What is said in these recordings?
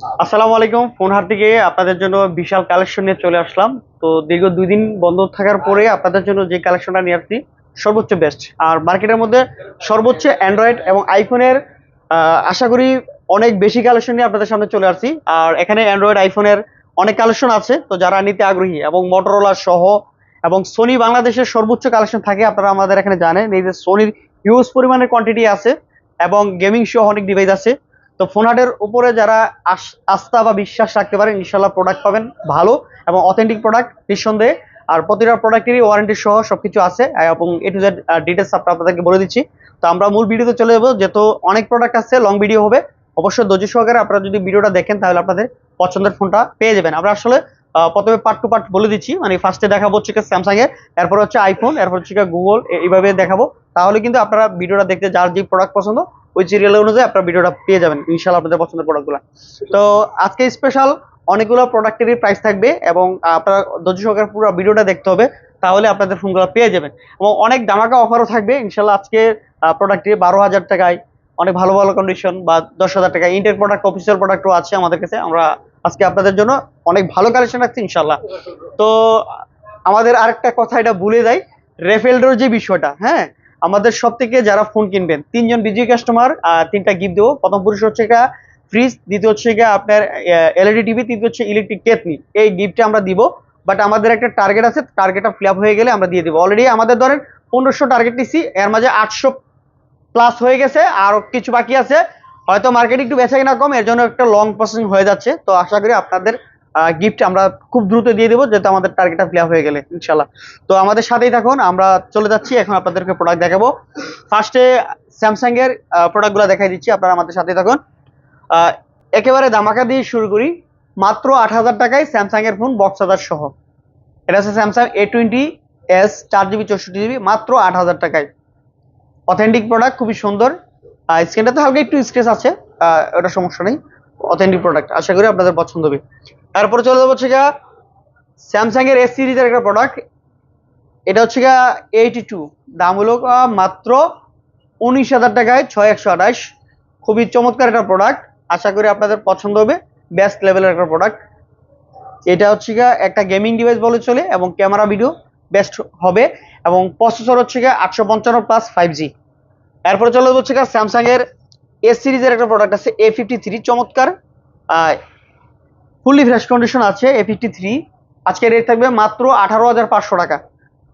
আসসালামু আলাইকুম ফোন ফোনহার থেকে আপনাদের জন্য বিশাল কালেকশন নিয়ে চলে আসলাম। তো দীর্ঘ দুই দিন বন্ধ থাকার পরে আপনাদের জন্য যে কালেকশনটা নিয়ে আসছি, সর্বোচ্চ বেস্ট আর মার্কেটের মধ্যে সর্বোচ্চ অ্যান্ড্রয়েড এবং আইফোনের আশা করি অনেক বেশি কালেকশন নিয়ে আপনাদের সামনে চলে আসছি। আর এখানে অ্যান্ড্রয়েড আইফোনের অনেক কালেকশন আছে। তো যারা নিতে আগ্রহী এবং মোটরোলা সহ এবং সোনি বাংলাদেশের সর্বোচ্চ কালেকশন থাকে, আপনারা আমাদের এখানে জানেন, এই যে সোনির হিউজ পরিমাণের কোয়ান্টিটি আছে এবং গেমিং সহ অনেক ডিভাইস আছে। তো ফোনহাটের উপরে যারা আস্থা বা বিশ্বাস রাখতে পারেন ইনশাল্লাহ প্রোডাক্ট পাবেন ভালো এবং অথেন্টিক প্রোডাক্ট নিঃসন্দেহে। আর প্রতিটা প্রোডাক্টেরই ওয়ারেন্টি সহ সবকিছু আছে। এবং এ টু জেড ডিটেলস আপনাদেরকে বলে দিচ্ছি। তো আমরা মূল ভিডিওতে চলে যাব। যেহেতু অনেক প্রোডাক্ট আছে লং ভিডিও হবে। অবশ্যই ধৈর্য সহকারে আপনারা যদি ভিডিওটা দেখেন, তাহলে আপনাদের পছন্দের ফোনটা পেয়ে যাবেন। আমরা আসলে প্রথমে পার্ট টু পার্ট বলে দিচ্ছি। মানে ফার্স্টে দেখাবো হচ্ছে কি স্যামসাং এর, এরপর হচ্ছে আইফোন এরপর হচ্ছে গুগল এইভাবে দেখাবো। তাহলে কিন্তু আপনারা ভিডিওটা দেখতে যার যে প্রোডাক্ট পছন্দ ওই সিরিয়াল অনুযায়ী আপনার ভিডিওটা পেয়ে যাবেন ইনশাল্লাহ আপনাদের পছন্দের প্রোডাক্টগুলো তো আজকে স্পেশাল অনেকগুলো প্রোডাক্টেরই প্রাইস থাকবে এবং আপনার ধৈর্য সহকারে পুরো ভিডিওটা দেখতে হবে, তাহলে আপনাদের ফোনগুলো পেয়ে যাবেন। এবং অনেক দামাকা অফারও থাকবে ইনশাল্লাহ আজকে প্রোডাক্টটি বারো হাজার টাকায়, অনেক ভালো ভালো কন্ডিশন বা দশ হাজার টাকা ইন্টের প্রোডাক্ট অফিসিয়াল প্রোডাক্টও আছে আমাদের কাছে, আমরা আজকে আপনাদের জন্য অনেক ভালো কালেকশন রাখছি ইনশাল্লাহ তো আমাদের আরেকটা কথা এটা ভুলে যাই রেফেলডোর যে বিষয়টা হ্যাঁ? আমাদের সব থেকে যারা ফোন কিনবেন, তিনজন বিজয়ী কাস্টমার তিনটা গিফট দেবো। প্রথম পুরুষ হচ্ছে এটা ফ্রিজ দ্বিতীয় হচ্ছে গিয়ে আপনার এলইডি টিভি তৃতীয় হচ্ছে ইলেকট্রিক কেতনি এই গিফটটা আমরা দিব। বাট আমাদের একটা টার্গেট আছে টার্গেটটা ফিল আপ হয়ে গেলে আমরা দিয়ে দিব। অলরেডি আমাদের ধরেন পনেরোশো টার্গেট নিচ্ছি এর মাঝে আটশো প্লাস হয়ে গেছে, আর কিছু বাকি আছে। হয়তো মার্কেট একটু বেচা কিনা কম, এর জন্য একটা লং প্রসেসিং হয়ে যাচ্ছে। তো আশা করি আপনাদের গিফট আমরা খুব দ্রুত দিয়ে দেবো, যেহেতু আমাদের টার্গেটটা ফিল হয়ে গেলে, ইনশাল্লাহ। তো আমাদের সাথেই থাকুন, আমরা চলে যাচ্ছি, এখন আপনাদেরকে প্রোডাক্ট দেখাবো। ফার্স্টে স্যামসাং এর প্রোডাক্টগুলো দেখাই দিচ্ছি, আপনারা আমাদের সাথেই থাকুন। একেবারে ধামাকা দিয়ে শুরু করি। মাত্র আট হাজার টাকায় স্যামসাং এর ফোন বক্স হাজার সহ। এটা হচ্ছে স্যামসাং এ টোয়েন্টি এস চার জিবি চৌষট্টি জিবি মাত্র আট হাজার টাকায়। অথেন্টিক প্রোডাক্ট খুবই সুন্দর। স্ক্রিনটা তো হালকা একটু স্ক্রেচ আছে ওটা সমস্যা নেই। অথেন্টিক প্রোডাক্ট আশা করি আপনাদের পছন্দ হবে। তারপরে চলে যাব হচ্ছে স্যামসাং এর এস সিরিজের একটা প্রোডাক্ট এটা হচ্ছে গিয়া এইটি টু দাম হলো মাত্র উনিশ হাজার টাকায় ছয় একশো আঠাশ। খুবই চমৎকার একটা প্রোডাক্ট আশা করি আপনাদের পছন্দ হবে। বেস্ট লেভেলের একটা প্রোডাক্ট এটা হচ্ছে গিয়া একটা গেমিং ডিভাইস বলে চলে এবং ক্যামেরা ভিডিও বেস্ট হবে এবং প্রসেসর হচ্ছে গিয়া আটশো পঞ্চান্ন প্লাস ফাইভ জি এরপরে চলে যাব হচ্ছে স্যামসাং এর এস সিরিজের একটা প্রোডাক্ট আছে এ ফিফটি থ্রি চমৎকার ফুললি ফ্রেশ কন্ডিশন আছে এ ফিফটি থ্রি আজকে রেট থাকবে মাত্র আঠারো হাজার পাঁচশো টাকা।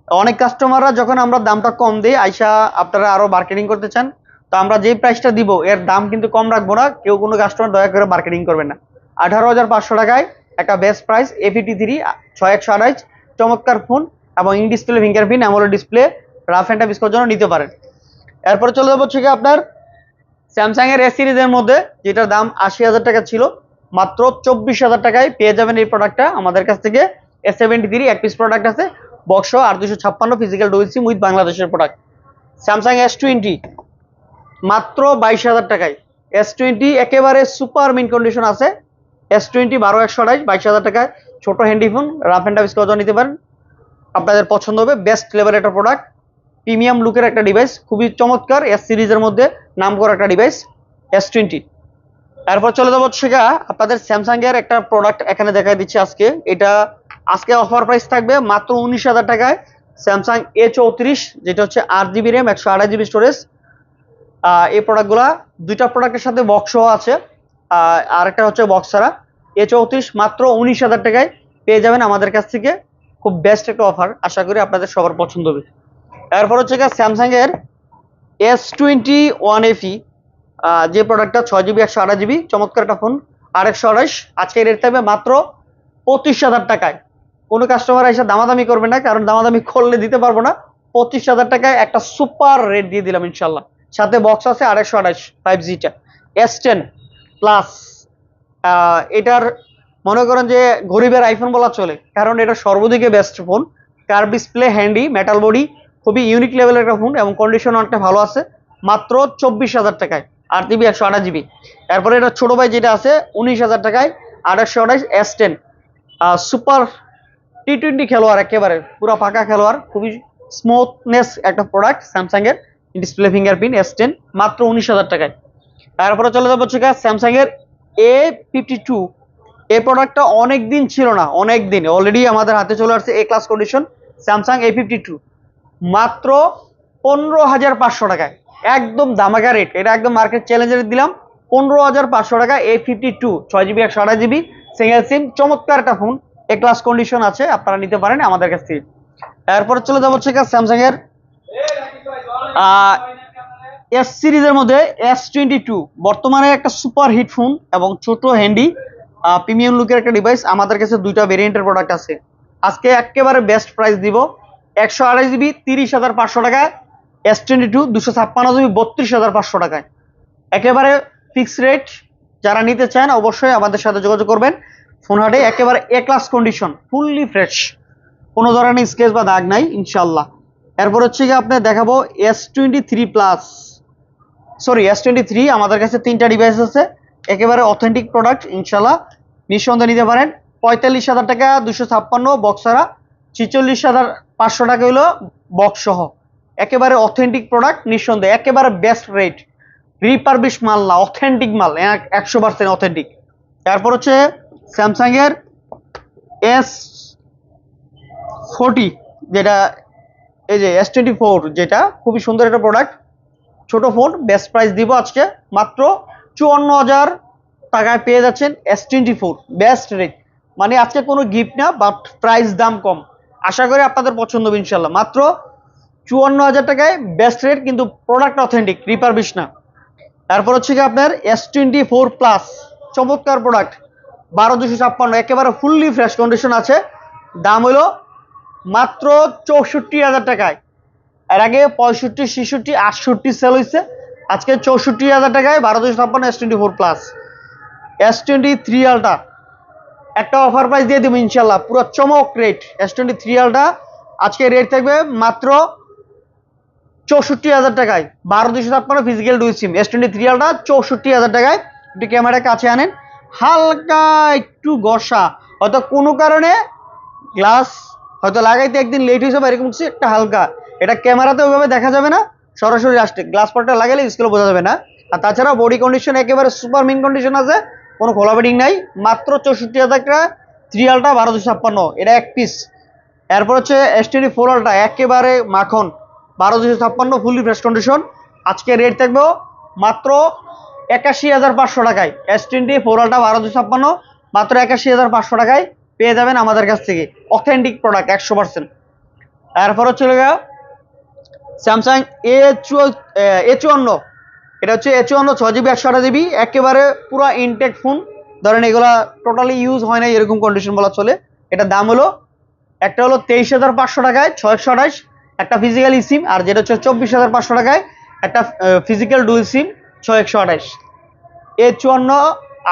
অনেক কাস্টমাররা যখন আমরা দামটা কম দিই আইসা আপনারা আরও মার্কেটিং করতে চান, তো আমরা যেই প্রাইসটা দিব, এর দাম কিন্তু কম রাখব না, কেউ কোনো কাস্টমার দয়া করে মার্কেটিং করবেন না। আঠারো হাজার পাঁচশো টাকায় একটা best price A fifty three ছয় একশো আঠাইশ চমৎকার ফোন এবং in display fingerprint AMOLED display rough and tough জন্য নিতে পারেন। এরপরে চলে যাব হচ্ছে আপনার স্যামসাং এর এস সিরিজের মধ্যে, যেটার দাম আশি হাজার টাকা ছিল, মাত্র চব্বিশ হাজার টাকায় পেয়ে যাবেন এই প্রোডাক্টটা আমাদের কাছ থেকে এস সেভেন্টি থ্রি এক পিস প্রোডাক্ট আছে বক্স আর দুশো ছাপ্পান্ন ফিজিক্যাল ডুয়েল সিম উইথ বাংলাদেশের প্রোডাক্ট স্যামসাং এস টোয়েন্টি মাত্র বাইশ হাজার টাকায়। এস টোয়েন্টি একেবারে সুপার মিন কন্ডিশন আছে। এস টোয়েন্টি বারো একশো আঠাইশ বাইশ হাজার টাকায়। ছোট হ্যান্ডিফোন রাফ টাফ ইউজ করার নিতে পারেন। আপনাদের পছন্দ হবে বেস্ট লেভেলের একটা প্রোডাক্ট প্রিমিয়াম লুকের একটা ডিভাইস খুবই চমৎকার এস সিরিজের মধ্যে। নাম করা একটা ডিভাইস এস টোয়েন্টি এরপর চলে যাব গিয়া আপনাদের স্যামসাং এর একটা প্রোডাক্ট এখানে দেখাই দিচ্ছি আজকে। এটা আজকে অফার প্রাইস থাকবে মাত্র উনিশ হাজার টাকায় স্যামসাং এ চৌত্রিশ, যেটা হচ্ছে আট জিবি র্যাম একশো আড়াই জিবি স্টোরেজ এই প্রোডাক্টগুলা দুইটা প্রোডাক্টের সাথে বক্সও আছে। আর একটা হচ্ছে বক্স ছাড়া। এ চৌত্রিশ মাত্র উনিশ হাজার টাকায় পেয়ে যাবেন আমাদের কাছ থেকে। খুব বেস্ট একটা অফার আশা করি আপনাদের সবার পছন্দ হবে। এরপর হচ্ছে গিয়ে স্যামসাং এর এস টোয়েন্টি ওয়ান এফি যে প্রোডাক্টটা ছয় জিবি একশো আঠাশ জিবি চমৎকার একটা ফোন আর একশো আঠাশ আজকে রেট থাকবে মাত্র পঁচিশ হাজার টাকায়। কোনো কাস্টমার এসে দামাদামি করবে না, কারণ দামাদামি করলে দিতে পারব না। পঁচিশ হাজার টাকায় একটা সুপার রেট দিয়ে দিলাম ইনশাল্লাহ সাথে বক্স আছে একশো আঠাশ ফাইভ জিটা এস টেন প্লাস এটার মনে করেন যে গরিবের আইফোন বলা চলে, কারণ এটা সর্বদিকে বেস্ট ফোন কার ডিসপ্লে হ্যান্ডি মেটাল বডি খুবই ইউনিক লেভেলের একটা ফোন এবং কন্ডিশন অনেকটা ভালো আছে। মাত্র চব্বিশ হাজার টাকায়, আট জিবি একশো আঠাশ জিবি এরপরে এটা ছোট ভাই যেটা আছে, উনিশ হাজার টাকায় আঠাশশো আঠাশ S ten super T twenty খেলোয়াড় একেবারে, পুরো ফাঁকা খেলোয়াড়, খুবই স্মুথনেস একটা প্রোডাক্ট স্যামসাংয়ের ডিসপ্লে ফিঙ্গারপ্রিন্ট এস টেন মাত্র উনিশ হাজার টাকায়। তারপরে চলে যাব হচ্ছে স্যামসাং এর এ ফিফটি টু এই প্রোডাক্টটা অনেক দিন ছিল না অনেক দিন অলরেডি আমাদের হাতে চলে আসছে A class condition Samsung A fifty two মাত্র পনেরো হাজার পাঁচশো টাকায়। একদম দামাকা রেট এটা একদম মার্কেট চ্যালেঞ্জের দিলাম। পনেরো হাজার পাঁচশো টাকা এ ফিফটি টু ছয় জিবি একশো আঠাশ জিবি সিঙ্গেল সিম চমৎকার একটা ফোন এ ক্লাস কন্ডিশন আছে, আপনারা নিতে পারেন আমাদের কাছ থেকে। এরপরে চলে যাব হচ্ছে স্যামসাং এর এস সিরিজের মধ্যে এস টোয়েন্টি টু বর্তমানে একটা সুপার হিট ফোন এবং ছোট হ্যান্ডি প্রিমিয়াম লুকের একটা ডিভাইস আমাদের কাছে দুইটা ভেরিয়েন্টের প্রোডাক্ট আছে। আজকে একেবারে বেস্ট প্রাইস দিব। একশো আড়াই জিবি, তিরিশ হাজার পাঁচশো টাকায় এস টোয়েন্টি টু দুশো ছাপ্পান্ন জিবি, বত্রিশ হাজার পাঁচশো টাকায়। একেবারে ফিক্স রেট যারা নিতে চান অবশ্যই আমাদের সাথে যোগাযোগ করবেন। ফোন হাটে একেবারে A class condition fully fresh কোনো ধরনের স্কেচ বা দাগ নাই ইনশাল্লাহ এরপর হচ্ছে গিয়ে আপনার দেখাবো S twenty three plus sorry S twenty three আমাদের কাছে তিনটা ডিভাইস আছে। একেবারে অথেন্টিক প্রোডাক্ট ইনশাল্লাহ নিঃসন্দেহে নিতে পারেন। পঁয়তাল্লিশ হাজার টাকা, দুশো ছাপ্পান্ন বক্সারা ছিচল্লিশ হাজার পাঁচশো টাকা হলো বক্স সহ। একেবারে অথেন্টিক প্রোডাক্ট নিঃসন্দেহে একেবারে বেস্ট রেট রিপারবিশ মাল না অথেন্টিক মাল একশো পার্সেন্ট অথেন্টিক তারপর হচ্ছে স্যামসাং এর এস ফোরটি যেটা এই যে এস টোয়েন্টি ফোর যেটা খুবই সুন্দর একটা প্রোডাক্ট ছোট ফোন বেস্ট প্রাইস দিব আজকে, মাত্র চুয়ান্ন হাজার টাকায় পেয়ে যাচ্ছেন S twenty four best rate মানে আজকে কোনো গিফট না বাট প্রাইস দাম কম। আশা করি আপনাদের পছন্দ হবে ইনশাল্লাহ মাত্র চুয়ান্ন হাজার টাকায় বেস্ট রেট কিন্তু প্রোডাক্ট অথেন্টিক রিপারবিশ না। তারপর হচ্ছে কি আপনার এস টোয়েন্টি ফোর প্লাস চমৎকার প্রোডাক্ট বারো দুশো ছাপ্পান্ন, একেবারে ফুললি ফ্রেশ কন্ডিশন আছে। দাম হলো মাত্র চৌষট্টি হাজার টাকায়। এর আগে পঁয়ষট্টি, ছেষট্টি, আটষট্টি সেল হয়েছে আজকে চৌষট্টি হাজার টাকায় বারো দুশো ছাপ্পান্ন S twenty four plus S twenty three ultra একটা অফার প্রাইস দিয়ে দেবো ইনশাল্লাহ। পুরো চমক রেট এস টোয়েন্টি থ্রি আলটা আজকে রেট থাকবে মাত্র চৌষট্টি হাজার টাকায়। বারো দুশো ছাপ্পান্ন physical dual SIM S twenty three ultra চৌষট্টি হাজার টাকায়। একটু ক্যামেরা কাছে আনেন। হালকা একটু গসা হয়তো কোনো কারণে গ্লাস হয়তো লাগাইতে একদিন লেট হয়েছে বা এরকম কিছু একটা হালকা। এটা ক্যামেরাতে ওইভাবে দেখা যাবে না। সরাসরি আসতে। গ্লাস পার্টটা লাগালে স্কুলে বোঝা যাবে না। আর তাছাড়া বডি কন্ডিশন একেবারে সুপার মিন কন্ডিশন আছে। কোনো খোলা বেডিং নাই, মাত্র চৌষট্টি হাজার টাকা থ্রি আলটা বারো দুশো ছাপ্পান্ন, এটা এক পিস এরপর হচ্ছে এস টোয়েন্টি ফোর আলটা একেবারে মাখন বারো দুশো ছাপ্পান্ন ফুললি ফ্রেশ কন্ডিশন আজকে রেট থাকবে মাত্র একাশি হাজার পাঁচশো টাকায়। এস টোয়েন্টি ফোর আলটা বারো দুশো ছাপ্পান্ন, মাত্র একাশি হাজার পাঁচশো টাকায় পেয়ে যাবেন আমাদের কাছ থেকে। অথেন্টিক প্রোডাক্ট একশো পার্সেন্ট এরপর হচ্ছে স্যামসাং এ চুয়ান্ন এটা হচ্ছে চুয়ান্ন ছ জিবি, একশো আঠাশ জিবি, একেবারে পুরো ইনটেক ফোন ধরেন এগুলা টোটালি ইউজ হয় না এরকম কন্ডিশন বলা চলে। এটার দাম হলো, একটা হলো তেইশ হাজার পাঁচশো টাকায় ছয়শো আঠাশ, একটা ফিজিক্যাল সিম আর যেটা হচ্ছে চব্বিশ হাজার পাঁচশো টাকায় একটা ফিজিক্যাল ডুয়েল সিম ছয় একশো আঠাশ। এ চুয়ান্ন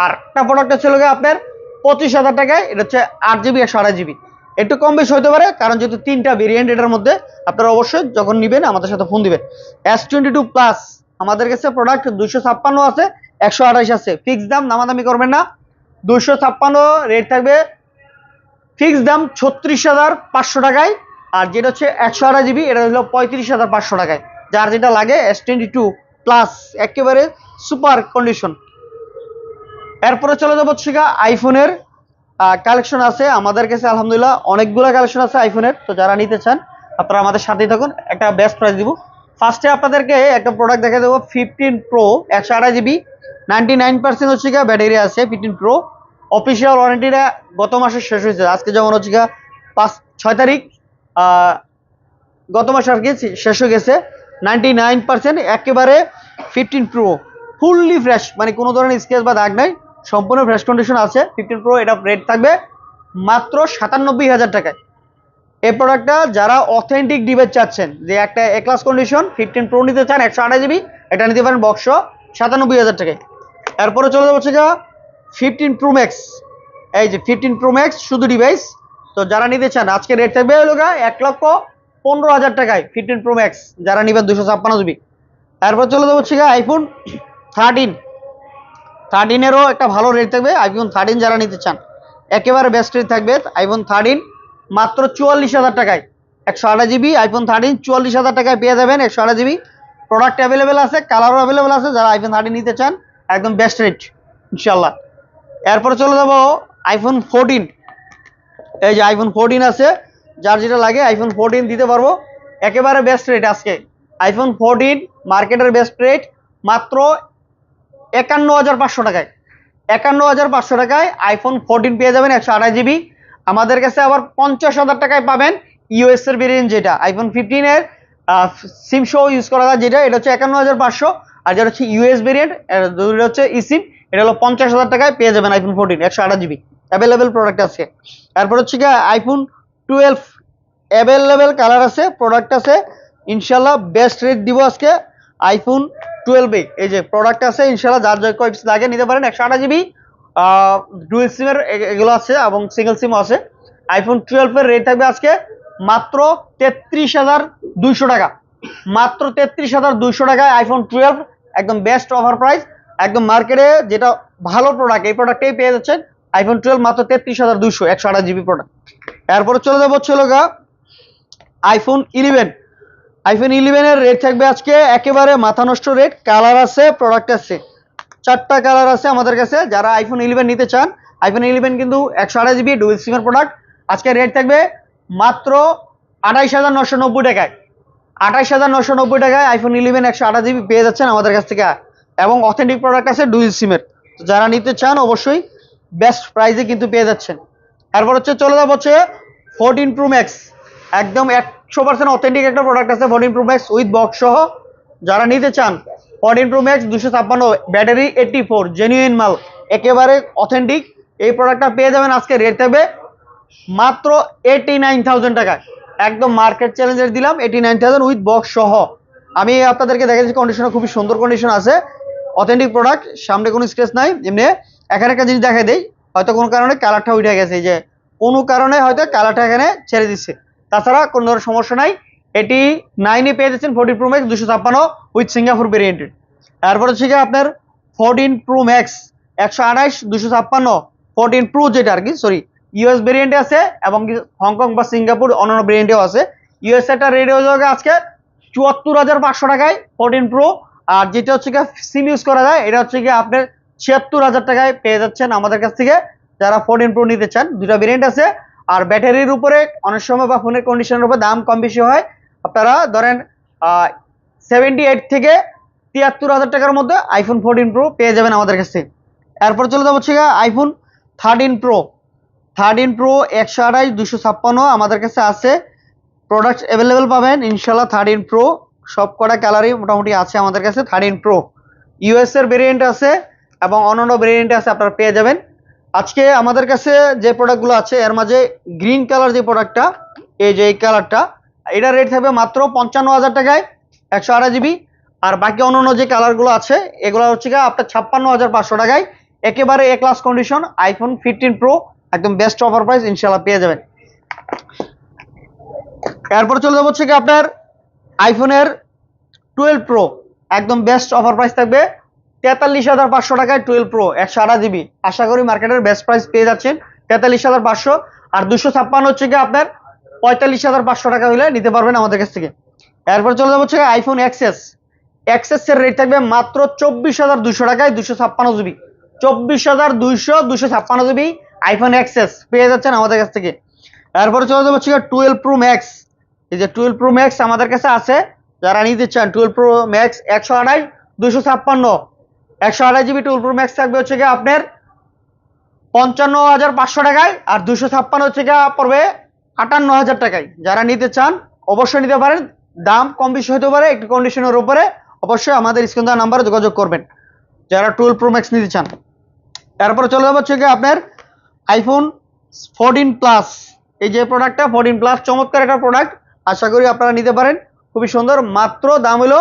আর একটা প্রোডাক্ট হচ্ছে গিয়ে আপনার পঁচিশ হাজার টাকায়, এটা হচ্ছে আট জিবি, একশো আঠাশ জিবি। একটু কম বেশি হতে পারে, কারণ যেহেতু তিনটা ভেরিয়েন্ট এটার মধ্যে, আপনারা অবশ্যই যখন নেবেন, আমাদের সাথে ফোন দিবেন। এস টোয়েন্টি টু প্লাস আমাদের কাছে প্রোডাক্ট দুইশো ছাপ্পান্ন আছে, একশো আঠাশ আছে। ফিক্স দাম দামাদামি করবেন না। দুইশো ছাপ্পান্ন রেট থাকবে ফিক্স দাম ছত্রিশ হাজার পাঁচশো টাকায়, আর যেটা হচ্ছে একশো আঠাশ জিবি এটা হলো পঁয়ত্রিশ হাজার পাঁচশো টাকায়। যার যেটা লাগে এস টোয়েন্টি টু প্লাস একেবারে সুপার কন্ডিশন এরপরে চলে যাব হচ্ছে আইফোনের কালেকশন আছে। আমাদের কাছে আলহামদুলিল্লাহ অনেকগুলো কালেকশন আছে আইফোনের তো যারা নিতে চান, আপনারা আমাদের সাথেই থাকুন। একটা বেস্ট প্রাইস দিব। ফার্স্টে আপনাদেরকে একটা প্রোডাক্ট দেখা দেবো ফিফটিন প্রো একশো আঠাশ জিবি নাইনটি নাইন পার্সেন্ট হচ্ছে গিয়ে ব্যাটারি আছে ফিফটিন প্রো অফিসিয়াল ওয়ারেন্টিটা গত মাসে শেষ হয়েছে, আজকে যেমন হচ্ছে গিয়ে পাঁচ, ছয় তারিখ গত মাসে আর কি শেষ হয়ে গেছে। নাইনটি নাইন পার্সেন্ট একেবারে ফিফটিন প্রো ফুললি ফ্রেশ মানে কোনো ধরনের স্কেচ বা দাগ নাই, সম্পূর্ণ ফ্রেশ কন্ডিশন আছে ফিফটিন প্রো এটা রেট থাকবে মাত্র সাতানব্বই হাজার টাকায়। এই প্রোডাক্টটা যারা অথেন্টিক ডিভাইস চাচ্ছেন, যে একটা A class condition fifteen pro নিতে চান, একশো আঠাশ জিবি এটা নিতে পারেন বক্স সাতানব্বই হাজার টাকায়। এরপরে চলে যাচ্ছে গা ফিফটিন প্রো ম্যাক্স এই যে ফিফটিন প্রো ম্যাক্স শুধু ডিভাইস তো যারা নিতে চান, আজকে রেট থাকবে হলো এক লক্ষ পনেরো হাজার টাকায় ফিফটিন প্রো ম্যাক্স যারা নেবেন দুশো ছাপ্পান্ন জিবি তারপর চলে যাব হচ্ছে আইফোন থার্টিন থার্টিনেরও একটা ভালো রেট থাকবে আইফোন থার্টিন যারা নিতে চান, একেবারে বেস্ট রেট থাকবে আইফোন থার্টিন মাত্র চুয়াল্লিশ হাজার টাকায়। একশো আঠাশ জিবি আইফোন থার্টিন চুয়াল্লিশ হাজার টাকায় পেয়ে যাবেন একশো আঠাশ জিবি। প্রোডাক্ট অ্যাভেলেবেল আছে কালারও অ্যাভেলেবেল আছে, যারা আইফোন থার্টিন নিতে চান, একদম বেস্ট রেট ইনশাল্লাহ এরপরে চলে যাব আইফোন ফোরটিন এই যে আইফোন ফোরটিন আছে, যার যেটা লাগে আইফোন ফোরটিন দিতে পারব। একেবারে বেস্ট রেট আজকে। আইফোন ফোরটিন মার্কেটের বেস্ট রেট মাত্র একান্ন হাজার পাঁচশো টাকায়। একান্ন হাজার পাঁচশো টাকায় আইফোন ফোরটিন পেয়ে যাবেন একশো আঠাশ জিবি। আমাদের কাছে আবার পঞ্চাশ হাজার টাকায় পাবেন ইউএস এর ভেরিয়েন্ট যেটা আইফোন ফিফটিনের সিম শো ইউজ করা যায় যেটা, এটা হচ্ছে একান্ন হাজার পাঁচশো, আর যেটা হচ্ছে ইউএস ভেরিয়েন্ট হচ্ছে ই সিম এটা হলো পঞ্চাশ হাজার টাকায় পেয়ে যাবেন আইফোন ফোরটিন একশো আঠাশ জিবি অ্যাভেলেবেল প্রোডাক্ট আছে। তারপর হচ্ছে কি আইফোন টুয়েলভ অ্যাভেলেবেল কালার আছে প্রোডাক্ট আছে ইনশাল্লাহ বেস্ট রেট দিব আজকে আইফোন টুয়েলভে এই যে প্রোডাক্ট আছে ইনশাল্লাহ যার যে কয়েক লাগে নিতে পারেন, একশো আঠাশ জিবি ডুয়েল সিমের এগুলো আছে এবং সিঙ্গেল সিমও আছে। আইফোন টুয়েলভের রেট থাকবে আজকে মাত্র তেত্রিশ হাজার দুইশো টাকা। মাত্র তেত্রিশ হাজার দুইশো টাকায় আইফোন টুয়েলভ একদম বেস্ট অফার প্রাইস একদম মার্কেটে যেটা ভালো প্রোডাক্ট এই প্রোডাক্টটাই পেয়ে যাচ্ছেন আইফোন টুয়েলভ মাত্র তেত্রিশ হাজার দুইশো, একশো আঠাশ জিবি প্রোডাক্ট এরপরে চলে যাব হচ্ছে গা আইফোন ইলেভেন আইফোন ইলেভেনের রেট থাকবে আজকে একেবারে মাথা নষ্ট রেট কালার আছে প্রোডাক্ট আছে। চারটা কালার আছে আমাদের কাছে। যারা আইফোন ইলেভেন নিতে চান আইফোন ইলেভেন কিন্তু একশো আঠাশ জিবি ডুয়েল সিমের প্রোডাক্ট আজকে রেট থাকবে মাত্র আঠাইশ হাজার নশো নব্বই টাকায়। আঠাইশ হাজার নশো নব্বই টাকায় আইফোন ইলেভেন একশো আঠাশ জিবি পেয়ে যাচ্ছেন আমাদের কাছ থেকে। এবং অথেন্টিক প্রোডাক্ট আছে ডুয়েল সিমের যারা নিতে চান অবশ্যই বেস্ট প্রাইসে কিন্তু পেয়ে যাচ্ছেন। তারপর হচ্ছে চলে যাব হচ্ছে ফোরটিন প্রো ম্যাক্স একদম একশো পার্সেন্ট অথেন্টিক একটা প্রোডাক্ট আছে fourteen pro max with box সহ। যারা নিতে চান ফোরটিন প্রো ম্যাক্স দুশো ছাপ্পান্ন ব্যাটারি এইটটি ফোর জেনুইন মাল, একেবারে অথেন্টিক এই প্রোডাক্টটা পেয়ে যাবেন আজকে রেট থাকবে মাত্র এইটি নাইন থাউজেন্ড টাকা একদম মার্কেট চ্যালেঞ্জের দিলাম eighty nine thousand with box সহ। আমি আপনাদেরকে দেখাচ্ছি কন্ডিশনে খুবই সুন্দর কন্ডিশন আছে। অথেন্টিক প্রোডাক্ট সামনে কোনো স্ক্রেচ নাই, এমনি এখানে একটা জিনিস দেখাই দেই, হয়তো কোনো কারণে কালারটা উঠে গেছে যে কোনো কারণে হয়তো কালারটা এখানে ছেড়ে দিচ্ছে। তাছাড়া কোনো ধরনের সমস্যা নাই এটি নাইনে পেয়ে যাচ্ছেন ফোরটিন প্রো ম্যাক্স দুশো ছাপ্পান্ন উইথ সিঙ্গাপুর ভেরিয়েন্টেড তারপর হচ্ছে গিয়ে আপনার ফোরটিন প্রো ম্যাক্স একশো আঠাইশ দুশো ছাপ্পান্ন ফোরটিন প্রো যেটা আর কি সরি ইউএস ভেরিয়েন্টে আছে এবং হংকং বা সিঙ্গাপুর অন্যান্য ভেরিয়েন্টেও আছে। ইউএস একটা রেট হয়ে আজকে চুয়াত্তর হাজার পাঁচশো টাকায় ফোরটিন প্রো আর যেটা হচ্ছে গিয়ে সিম ইউজ করা যায়, এটা হচ্ছে গিয়ে আপনার ছিয়াত্তর হাজার টাকায় পেয়ে যাচ্ছেন আমাদের কাছ থেকে। যারা ফোরটিন প্রো নিতে চান দুটা ভেরিয়েন্ট আছে। আর ব্যাটারির উপরে অনেক সময় বা ফোনের কন্ডিশনের উপর দাম কম বেশি হয়। আপনারা ধরেন সেভেন্টি এইট থেকে তিয়াত্তর হাজার টাকার মধ্যে আইফোন ফোরটিন প্রো পেয়ে যাবেন আমাদের কাছে। এরপর চলে যাব হচ্ছে iPhone thirteen pro thirteen pro একশো আঠাইশ দুশো ছাপ্পান্ন আমাদের কাছে আছে। প্রোডাক্ট অ্যাভেলেবেল পাবেন ইনশাল্লাহ থার্টিন প্রো সব কটা কালারই মোটামুটি আছে আমাদের কাছে থার্টিন প্রো ইউএস এর ভেরিয়েন্ট আছে এবং অন্যান্য ভেরিয়েন্ট আছে, আপনারা পেয়ে যাবেন। আজকে আমাদের কাছে যে প্রোডাক্টগুলো আছে, এর মাঝে গ্রিন কালার যে প্রোডাক্টটা এই যে এই কালারটা এটা রেট থাকবে মাত্র পঞ্চান্ন হাজার টাকায় একশো আড়াই জিবি আর বাকি অন্যান্য যে কালারগুলো আছে, এগুলো হচ্ছে গিয়ে আপনার ছাপ্পান্ন হাজার পাঁচশো টাকায়। একেবারে A class condition iPhone fifteen pro একদম বেস্ট অফার প্রাইস ইনশাল্লাহ পেয়ে যাবেন। এরপর চলে যাব হচ্ছে কি আপনার আইফোনের টুয়েলভ প্রো একদম বেস্ট অফার প্রাইস থাকবে তেতাল্লিশ হাজার পাঁচশো টাকায় টুয়েলভ প্রো একশো আঠাশ জিবি আশা করি মার্কেটের বেস্ট প্রাইস পেয়ে যাচ্ছেন তেতাল্লিশ হাজার পাঁচশো। আর দুশো ছাপ্পান্ন হচ্ছে কি আপনার পঁয়তাল্লিশ হাজার পাঁচশো টাকা হলে নিতে পারবেন আমাদের কাছ থেকে। এরপর চলে যাব হচ্ছে আইফোন এক্সেস এক্সেসের রেট থাকবে মাত্র চব্বিশ হাজার দুশো টাকায় দুশো ছাপ্পান্ন জিবি। চব্বিশ হাজার দুইশো দুশো ছাপ্পান্ন জিবি আইফোন এক্সেস পেয়ে যাচ্ছেন আমাদের কাছ থেকে। এরপরে চলে যাব হচ্ছে টুয়েলভ প্রো ম্যাক্স এই যে টুয়েলভ প্রো ম্যাক্স আমাদের কাছে আছে, যারা নিতে চান টুয়েলভ প্রো ম্যাক্স একশো আড়াই দুশো ছাপ্পান্ন। একশো আড়াই জিবি টুয়েলভ প্রো ম্যাক্স থাকবে হচ্ছে গিয়ে আপনার পঞ্চান্ন হাজার পাঁচশো টাকায়, আর দুশো ছাপ্পান্ন হচ্ছে গিয়ে পড়বে আটান্ন হাজার টাকায়। যারা নিতে চান, অবশ্যই নিতে পারেন। দাম কম বেশি হতে পারে, একটি কন্ডিশনের উপরে। অবশ্যই আমাদের স্ক্রিন দেওয়া নাম্বারে যোগাযোগ করবেন। যারা টুয়েলভ প্রো ম্যাক্স নিতে চান। তারপরে চলে যাব হচ্ছে আপনার আইফোন ফোরটিন প্লাস এই যে প্রোডাক্টটা ফোরটিন প্লাস চমৎকার একটা প্রোডাক্ট আশা করি আপনারা নিতে পারেন। খুবই সুন্দর। মাত্র দাম হলো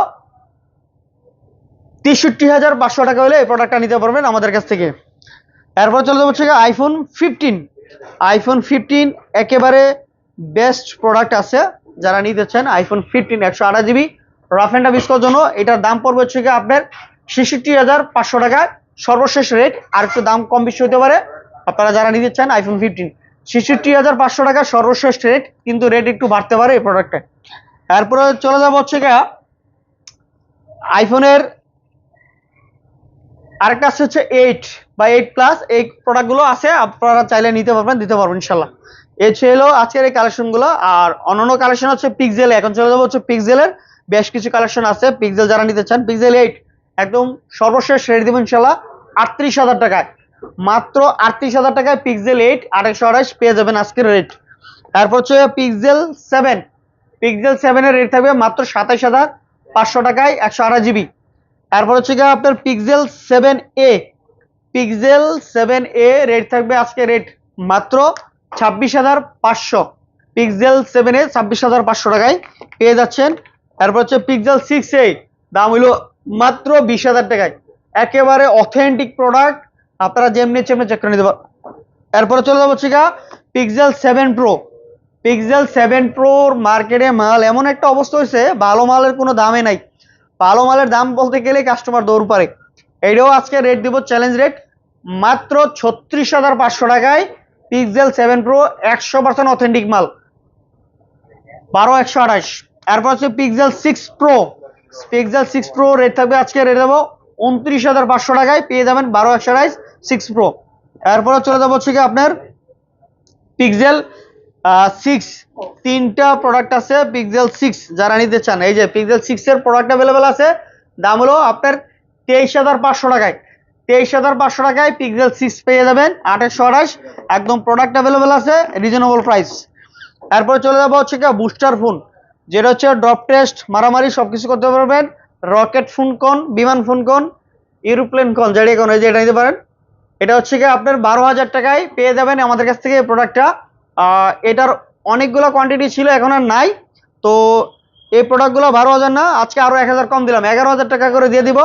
তেষট্টি হাজার পাঁচশো টাকা হলে এই প্রোডাক্টটা নিতে পারবেন আমাদের কাছ থেকে। এরপর চলে যাব হচ্ছে আইফোন ফিফটিন আইফোন ফিফটিন একেবারে বেস্ট প্রোডাক্ট আছে যারা নিতে চান আইফোন ফিফটিন একশো আঠাশ জিবি রাফ অ্যান্ড ইউজ জন্য। এটার দাম পড়বে হচ্ছে গিয়ে আপনার ছেষট্টি হাজার পাঁচশো টাকা। সর্বশেষ রেট আর একটু দাম কম বেশি হতে পারে। আপনারা যারা নিতে চান আইফোন ফিফটিন ছেষট্টি হাজার পাঁচশো টাকা সর্বশেষ রেট কিন্তু রেট একটু বাড়তে পারে এই প্রোডাক্টে তারপরে চলে যাব হচ্ছে গিয়া আইফোনের আরেকটা আছে হচ্ছে এইট বা এইট প্লাস এই প্রোডাক্টগুলো আছে, আপনারা চাইলে নিতে পারবেন, দিতে পারবেন ইনশাল্লাহ এই ছিল আজকের এই কালেকশনগুলো আর অন্যান্য কালেকশন হচ্ছে পিক্সেল এখন চলে যাব হচ্ছে পিক্সেলের বেশ কিছু কালেকশন আছে। পিক্সেল যারা নিতে চান পিক্সেল এইট একদম সর্বশেষ রেট দেবো ইনশাল্লাহ আটত্রিশ হাজার টাকায়। মাত্র আটত্রিশ হাজার টাকায় পিক্সেল এইট আড়াইশো আড়াইশ পেয়ে যাবেন আজকের রেট তারপর হচ্ছে পিক্সেল সেভেন পিক্সেল সেভেনের রেট থাকবে মাত্র সাতাইশ হাজার পাঁচশো টাকায় একশো আড়াই জিবি তারপর হচ্ছে গিয়ে আপনার Pixel seven A Pixel seven A rate থাকবে আজকে রেট মাত্র ছাব্বিশ হাজার পাঁচশো। পিক্সেল সেভেন ছাব্বিশ হাজার পাঁচশো টাকায় পেয়ে যাচ্ছেন। তারপর হচ্ছে পিক্সেল সিক্স এ দাম হইল মাত্র বিশ হাজার টাকায়। একেবারে অথেন্টিক প্রোডাক্ট আপনারা যেমনি চেমনি চেক করে নিতে পারেন এরপরে চলে যাব হচ্ছে Pixel seven pro Pixel seven প্রোর মার্কেটে মাল এমন একটা অবস্থা হয়েছে, ভালো মালের কোনো দামে নাই। ভালো মালের দাম বলতে গেলে কাস্টমার দৌড় পারে। এইটাও আজকে রেট দিব চ্যালেঞ্জ রেট মাত্র ছত্রিশ হাজার পাঁচশো টাকায় পিক্সেল সেভেন প্রো একশো পার্সেন্ট অথেন্টিক মাল। বারো একশো আঠাশ। এরপর হচ্ছে Pixel six pro Pixel six pro rate থাকবে আজকে রেট দেবো উনত্রিশ হাজার পাঁচশো টাকায়। পেয়ে যাবেন বারো একশো আঠাশ সিক্স প্রো এরপরে চলে যাব হচ্ছে কি আপনার পিক্সেল সিক্স তিনটা প্রোডাক্ট আছে পিক্সেল সিক্স যারা নিতে চান। এই যে পিক্সেল সিক্স এর প্রোডাক্ট অ্যাভেলেবেল আছে, দাম হলো আপনার তেইশ হাজার পাঁচশো টাকায়। তেইশ হাজার পাঁচশো টাকায় পিক্সেল সিক্স পেয়ে যাবেন আঠাশশো আঠাশ, একদম প্রোডাক্ট অ্যাভেলেবেল আছে রিজনেবল প্রাইস এরপরে চলে যাব হচ্ছে কি বুস্টার ফোন যেটা হচ্ছে ড্রপ টেস্ট মারামারি সব কিছু করতে পারবেন। রকেট ফোন কোন বিমান ফোন কোন এরোপ্লেন কোন যেটা কোন যে এটা নিতে পারেন। এটা হচ্ছে কি আপনার বারো হাজার টাকায় পেয়ে যাবেন আমাদের কাছ থেকে এই প্রোডাক্টটা এটার অনেকগুলো কোয়ান্টিটি ছিল, এখন আর নাই। তো এই প্রোডাক্টগুলো বারো হাজার না, আজকে আরও এক হাজার কম দিলাম। এগারো হাজার টাকা করে দিয়ে দিব।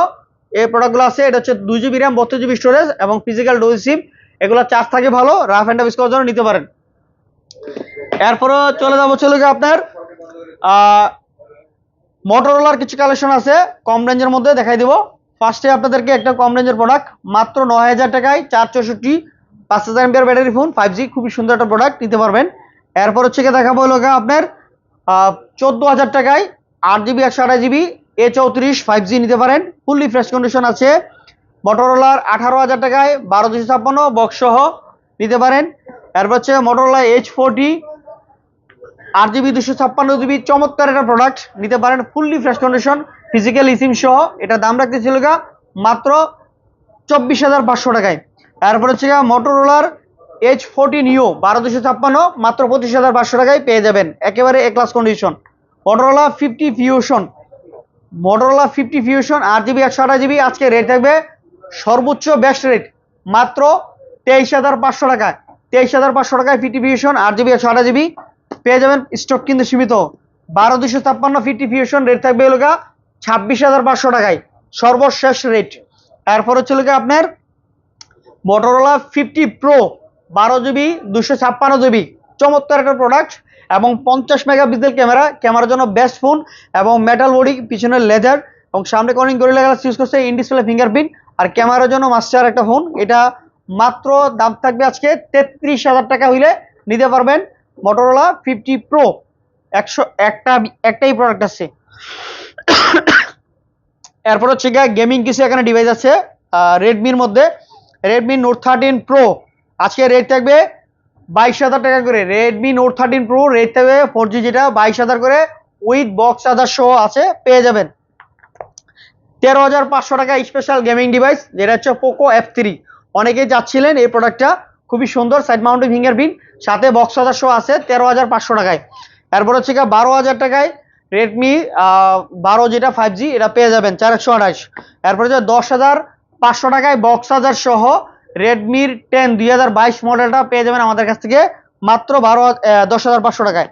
এই প্রোডাক্টগুলো আছে, এটা হচ্ছে দুই জিবি র্যাম বত্রিশ জিবি স্টোরেজ এবং ফিজিক্যাল ডোজ সিম এগুলো চার্জ থাকে ভালো রাফ অ্যান্ড টাফ করার জন্য নিতে পারেন। এরপরে চলে যাব চলে গিয়ে আপনার মোটরোলার কিছু কালেকশন আছে, কম রেঞ্জের মধ্যে দেখাই দিব। ফার্স্টে আপনাদেরকে একটা কম রেঞ্জের প্রোডাক্ট মাত্র নয় হাজার টাকায় চার চৌষট্টি, পাঁচ হাজার এমপিআর ব্যাটারি ফোন ফাইভ জি খুবই সুন্দর একটা প্রোডাক্ট নিতে পারবেন। এরপর হচ্ছে গিয়ে দেখাবো হলো আপনার চোদ্দ হাজার টাকায় আট জিবি একশো আঠাশ জিবি এ চৌত্রিশ ফাইভ জি নিতে পারেন। ফুললি ফ্রেশ কন্ডিশন আছে। মোটরোলার আঠারো হাজার টাকায় বারো দুশো ছাপ্পান্ন বক্স সহ নিতে পারেন। এরপর হচ্ছে মোটরোলা এইচ ফোরটি আট জিবি দুশো ছাপ্পান্ন জিবি চমৎকার একটা প্রোডাক্ট নিতে পারেন। Fully fresh condition physical eSIM সহ। এটা দাম রাখতেছিল গা মাত্র চব্বিশ হাজার পাঁচশো টাকায়। তারপর হচ্ছে গা মোটরোলার এইচ ফোরটিন ইউ বারো দুশো ছাপ্পান্ন, মাত্র পঁচিশ হাজার পাঁচশো টাকায় পেয়ে যাবেন। একেবারে A class condition Motorola fifty fusion Motorola fifty fusion আট জিবি একশো আঠাশ জিবি আজকে রেট থাকবে সর্বোচ্চ বেস্ট রেট মাত্র তেইশ হাজার পাঁচশো টাকায়। তেইশ হাজার পাঁচশো টাকায় ফিফটি ফিউশন আট জিবি একশো আঠাশ জিবি পেয়ে যাবেন স্টক কিন্তু সীমিত। বারো দুশো ছাপ্পান্ন ফিফটি ফিউশন রেট থাকবে এলাকা ছাব্বিশ হাজার পাঁচশো টাকায়, সর্বশেষ রেট এরপর হচ্ছে লোকে আপনার মোটরোলা ফিফটি প্রো বারো জিবি দুশো ছাপ্পান্ন জিবি চমৎকার একটা প্রোডাক্ট এবং পঞ্চাশ মেগাপিক্সেল ক্যামেরা, ক্যামেরার জন্য বেস্ট ফোন এবং মেটাল বডি পিছনের লেজার এবং সামনে কনিং গরিলা গ্লাস ইউজ করছে ইন ডিসপ্লে ফিঙ্গারপ্রিন্ট আর ক্যামেরার জন্য মাস্টার একটা ফোন এটা মাত্র দাম থাকবে আজকে তেত্রিশ হাজার টাকা হইলে নিতে পারবেন মোটরোলা ফিফটি প্রো একশো একটা, একটাই প্রোডাক্ট আছে। এরপর হচ্ছে গিয়ে গেমিং কিছু এখানে ডিভাইস আছে রেডমির মধ্যে। রেডমি নোট থার্টিন প্রো আজকে রেট থাকবে বাইশ হাজার টাকা করে। Redmi note thirteen pro rate থাকবে ফোর জি যেটা, বাইশ হাজার করে উইথ বক্স চার্জার সহ আছে, পেয়ে যাবেন। তেরো হাজার পাঁচশো টাকা স্পেশাল গেমিং ডিভাইস যেটা হচ্ছে পোকো এফ থ্রি অনেকেই যাচ্ছিলেন এই প্রোডাক্টটা খুবই সুন্দর সাইড ফিঙ্গার ফিঙ্গারপ্রিন্ট সাথে বক্স চার্জার সহ আছে তেরো হাজার পাঁচশো টাকায়। এরপর হচ্ছে গিয়ে বারো হাজার টাকায় রেডমি বারো যেটা ফাইভ জি এটা পেয়ে যাবেন, চার একশো আঠাশ। এরপর হচ্ছে দশ হাজার পাঁচশো টাকায় বক্স চার্জার সহ রেডমির টেন দুই হাজার বাইশ মডেলটা পেয়ে যাবেন আমাদের কাছ থেকে মাত্র বারো দশ হাজার পাঁচশো টাকায়।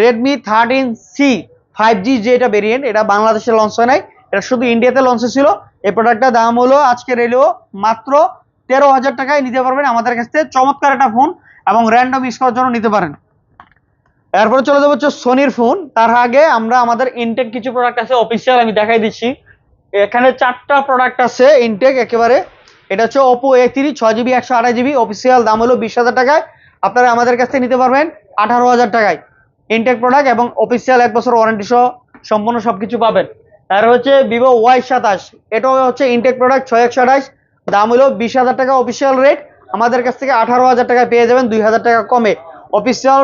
Redmi thirteen C five G যেটা ভেরিয়েন্ট এটা বাংলাদেশে লঞ্চ হয় নাই, এটা শুধু ইন্ডিয়াতে লঞ্চ ছিল এই প্রোডাক্টটার দাম হলো, আজকে রেলেও মাত্র তেরো হাজার টাকায় নিতে পারবেন আমাদের কাছ থেকে চমৎকার একটা ফোন এবং র্যান্ডম ইউজ করার জন্য নিতে পারেন। এরপরে চলে যাব হচ্ছে সোনির ফোন তার আগে আমরা আমাদের ইনটেক কিছু প্রোডাক্ট আছে অফিসিয়াল আমি দেখাই দিচ্ছি। এখানে চারটা প্রোডাক্ট আছে ইনটেক একেবারে এটা হচ্ছে ওপো এ থ্রি ছয় জিবি একশো আঠাশ জিবি অফিসিয়াল দাম হলো বিশ হাজার টাকায়। আপনারা আমাদের কাছ থেকে নিতে পারবেন আঠারো হাজার টাকায়। ইনটেক প্রোডাক্ট এবং অফিসিয়াল এক বছর ওয়ারেন্টি সহ সম্পূর্ণ সব কিছু পাবেন। আর হচ্ছে ভিভো ওয়াই সাতাশ, এটাও হচ্ছে ইনটেক প্রোডাক্ট ছয় একশো আঠাশ দাম হলো বিশ হাজার টাকা অফিসিয়াল রেট আমাদের কাছ থেকে আঠারো হাজার টাকা পেয়ে যাবেন, দুই হাজার টাকা কমে। অফিসিয়াল